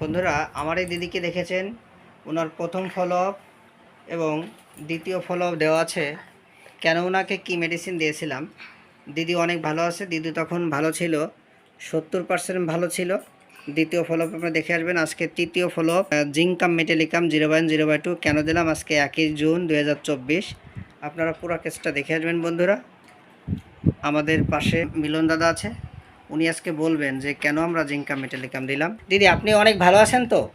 বন্ধুরা, আমার এই দিদিকে দেখেছেন। ওনার প্রথম ফলো এবং দ্বিতীয় ফলো দেওয়া আছে। কেন ওনাকে কী মেডিসিন দিয়েছিলাম? দিদি অনেক ভালো আছে, দিদি তখন ভালো ছিল, সত্তর পার্সেন্ট ভালো ছিল। দ্বিতীয় ফলো আপনারা দেখে আসবেন। আজকে তৃতীয় follow zincum metallicum zero one zero by two কেন দিলাম? আজকে একই জুন দু হাজার চব্বিশ। আপনারা পুরো কেসটা দেখে আসবেন বন্ধুরা। আমাদের পাশে মিলন দাদা আছে। উনি আজকে বলবেন যে কেন আমরা জিঙ্কাম মেটেলিকাম দিলাম? দিদি আপনি অনেক ভালো আছেন তো?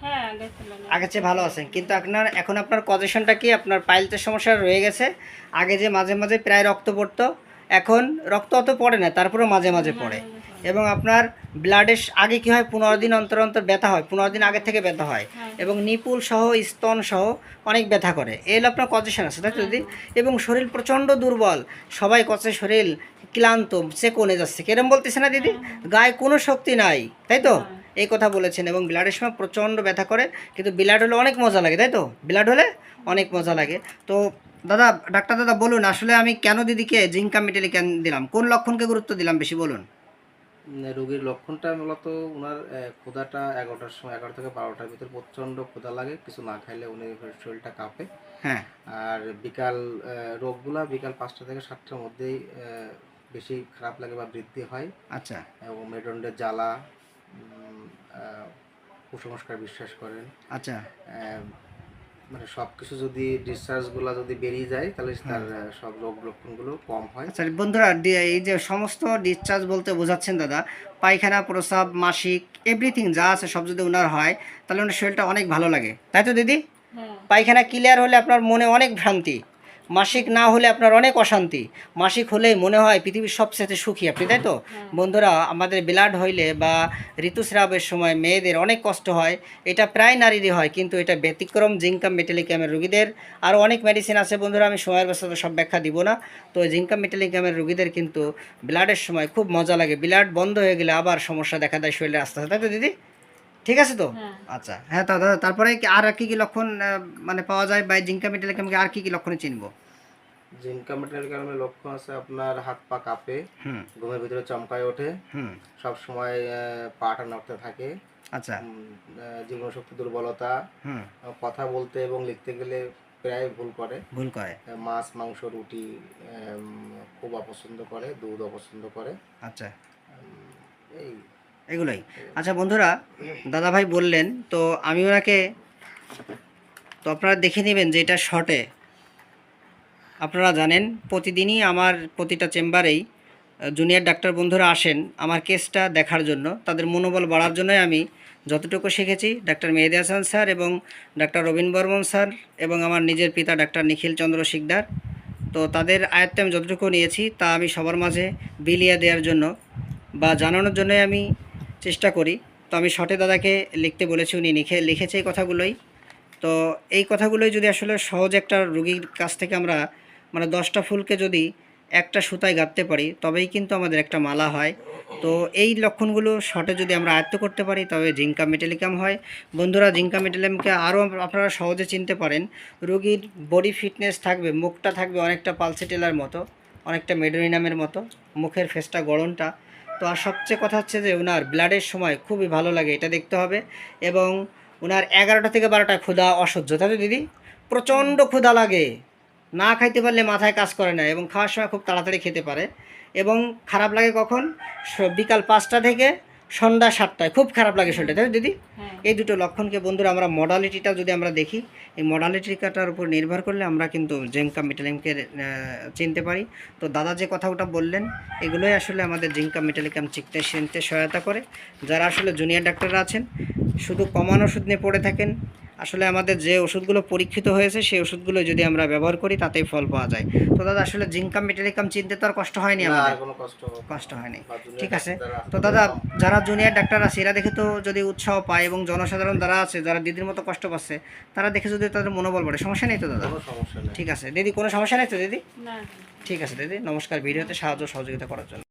হ্যাঁ আগে ছিল না। আগে চেয়ে ভালো আছেন। কিন্তু আপনার এখন আপনার কজেশনটা কি? আপনার পাইলসের সমস্যা রয়ে গেছে। আগে যে মাঝে মাঝে প্রায় রক্ত পড়তো এখন রক্ত অত পড়ে না তারপরেও মাঝে মাঝে পড়ে। এবং আপনার ব্লাডের আগে কি হয়? পনেরো দিন অন্তর অন্তর ব্যথা হয়। পনেরো দিন আগে থেকে ব্যথা হয়। হ্যাঁ। এবং নিপুল সহ স্তন সহ অনেক ব্যথা করে। এই হলো আপনার কজেশন আছে তাই তো দিদি? এবং শরীর প্রচণ্ড দুর্বল। সবাই কচে শরীর ক্লান্ত সে কোনে যাচ্ছে? কেরম বলতেছে না দিদি? গায়ে কোনো শক্তি নাই তাই তো? এই কথা বলেছেন এবং ব্লাডের সময় প্রচণ্ড ব্যথা করে কিন্তু ব্লাড হলে অনেক মজা লাগে তাই তো? ব্লাড হলে অনেক মজা লাগে। তো দাদা ডাক্তার দাদা বলুন আসলে আমি কেন দিদিকে জিঙ্কা মেটেলি কেন দিলাম? কোন লক্ষণকে গুরুত্ব দিলাম বেশি বলুন? রোগীর লক্ষণটা মূলত ওনার ক্ষুধাটা এগারোটার সময় এগারো থেকে বারোটার ভিতর প্রচণ্ড ক্ষুধা লাগে কিছু না খাইলে উনি শরীরটা কাঁপে। হ্যাঁ। আর বিকাল রোগগুলা বিকাল পাঁচটা থেকে সাতটার মধ্যেই বেশি খারাপ লাগে বা বৃদ্ধি হয়। আচ্ছা। এবং মেরুদণ্ডের জ্বালা কুসংস্কার বিশ্বাস করেন। আচ্ছা। মানে সব কিছু যদি ডিসচার্জগুলো যদি বেরিয়ে যায় তাহলে তার সব রোগ লক্ষণগুলো কম হয়। আচ্ছা বন্ধুরা এই যে সমস্ত ডিসচার্জ বলতে বোঝাচ্ছেন দাদা পায়খানা প্রস্রাব মাসিক এভরিথিং যা আছে সব যদি ওনার হয় তাহলে ওনার শরীরটা অনেক ভালো লাগে। তাই তো দিদি? হ্যাঁ। পায়খানা ক্লিয়ার হলে আপনার মনে অনেক ভ্রান্তি। মাসিক না হলে আপনার অনেক অশান্তি। মাসিক হলেই মনে হয় পৃথিবীর সবচেয়ে সুখী আপনি তাই তো? বন্ধুরা আমাদের ব্লাড হইলে বা ঋতুস্রাবের সময় মেয়েদের অনেক কষ্ট হয়। এটা প্রায় নারীরই হয় কিন্তু এটা ব্যতিক্রম জিঙ্কাম মেটেলিকামের রোগীদের। আরও অনেক মেডিসিন আছে বন্ধুরা আমি সময়ের ব্যস্ততা সব ব্যাখ্যা দিব না। তো জিঙ্কাম মেটেলিকামের রোগীদের কিন্তু ব্লাডের সময় খুব মজা লাগে। ব্লাড বন্ধ হয়ে গেলে আবার সমস্যা দেখা দেয় শরীরে আস্তে আস্তে তাই তো দিদি? ঠিক আছে তো? হ্যাঁ। আচ্ছা। হ্যাঁ তা দাদা তারপরে কি আর কি কি লক্ষণ মানে পাওয়া যায় বা জিঙ্কা মেটেলিকামকে আর কি কি লক্ষণে চিনবো? জিঙ্কা মেটেরিয়াল কারণে লক্ষণ আছে আপনার হাত পা কাঁপে হুম। ঘুমের ভিতরে চমকায় ওঠে হুম। সব সময় পাটা নড়তে থাকে আচ্ছা। জীবন শক্তি দুর্বলতা হুম। কথা বলতে এবং লিখতে গেলে প্রায় ভুল করে। ভুল করে। মাছ মাংস রুটি খুব অপছন্দ করে দুধ অপছন্দ করে। আচ্ছা। এই এগুলোই। আচ্ছা বন্ধুরা, দাদাভাই বললেন, তো আমি ওনাকে, তো আপনারা দেখে নেবেন যে এটা শর্টে আপনারা জানেন, প্রতিদিনই আমার প্রতিটা চেম্বারেই জুনিয়র ডাক্তার বন্ধুরা আসেন আমার কেসটা দেখার জন্য। তাদের মনোবল বাড়ার জন্যই আমি যতটুকু শিখেছি ডাক্তার মেহেদি হাসান স্যার এবং ডাক্তার রবীন বর্মন স্যার এবং আমার নিজের পিতা ডাক্তার নিখিল চন্দ্র শিকদার। তো তাদের আয়ত্তে আমি যতটুকু নিয়েছি তা আমি সবার মাঝে বিলিয়ে দেওয়ার জন্য বা জানানোর জন্যই আমি চেষ্টা করি। তো আমি শটে দাদাকে লিখতে বলেছি, উনি লিখে লিখেছে এই কথাগুলোই। তো এই কথাগুলোই যদি আসলে সহজ একটা রুগীর কাছ থেকে আমরা মানে দশটা ফুলকে যদি একটা সুতায় গাঁথতে পারি, তবেই কিন্তু আমাদের একটা মালা হয়। তো এই লক্ষণগুলো শর্টে যদি আমরা আয়ত্ত করতে পারি, তবে জিঙ্কা মেটেলিকাম হয়। বন্ধুরা, জিঙ্কা মেটেলিকামকে আরও আপনারা সহজে চিনতে পারেন। রুগীর বডি ফিটনেস থাকবে, মুখটা থাকবে অনেকটা পালসেটেলার মতো, অনেকটা মেডোরিনামের মতো। মুখের ফেসটা গড়নটা তো আর সবচেয়ে কথা হচ্ছে যে ওনার ব্লাডের সময় খুবই ভালো লাগে, এটা দেখতে হবে। এবং ওনার এগারোটা থেকে বারোটা ক্ষুধা অসহ্য। তাই তো দিদি, প্রচণ্ড ক্ষুধা লাগে। না খাইতে পারলে মাথায় কাজ করে না এবং খাওয়ার সময় খুব তাড়াতাড়ি খেতে পারে। এবং খারাপ লাগে কখন? বিকাল পাঁচটা থেকে সন্ধ্যা সাতটায়। খুব খারাপ লাগে শরীরটা। তাই দিদি? হ্যাঁ। এই দুটো লক্ষণকে বন্ধুরা আমরা মডালিটিটা যদি আমরা দেখি, এই মডালিটিটার উপর নির্ভর করলে আমরা কিন্তু জিঙ্কা মেটালিমকে চিনতে পারি। তো দাদা যে কথা ওটা বললেন, এগুলোই আসলে আমাদের জিঙ্কা মেটালিকাম চিকতে চিনতে সহায়তা করে। যারা আসলে জুনিয়র ডাক্তাররা আছেন, শুধু কমান ওষুধ নিয়ে পড়ে থাকেন আসলে আমাদের যে ওষুধগুলো পরীক্ষিত হয়েছে সেই ওষুধগুলো যদি আমরা ব্যবহার করি তাতেই ফল পাওয়া যায়। তো দাদা আসলে জিঙ্কাম মেটালিকাম চিনতে তো আর কষ্ট হয়নি না, আমাদের? কষ্ট হয়নি। ঠিক আছে। তো দাদা যারা জুনিয়র ডাক্তার আছে এরা দেখে তো যদি উৎসাহ পায় এবং জনসাধারণ যারা আছে যারা দিদির মতো কষ্ট পাচ্ছে তারা দেখে যদি তাদের মনোবল বাড়ে সমস্যা নেই তো দাদা? কোনো সমস্যা নেই। ঠিক আছে। দিদি কোনো সমস্যা নেই তো দিদি? ঠিক আছে দিদি। নমস্কার ভিডিওতে সাহায্য সহযোগিতা করার জন্য।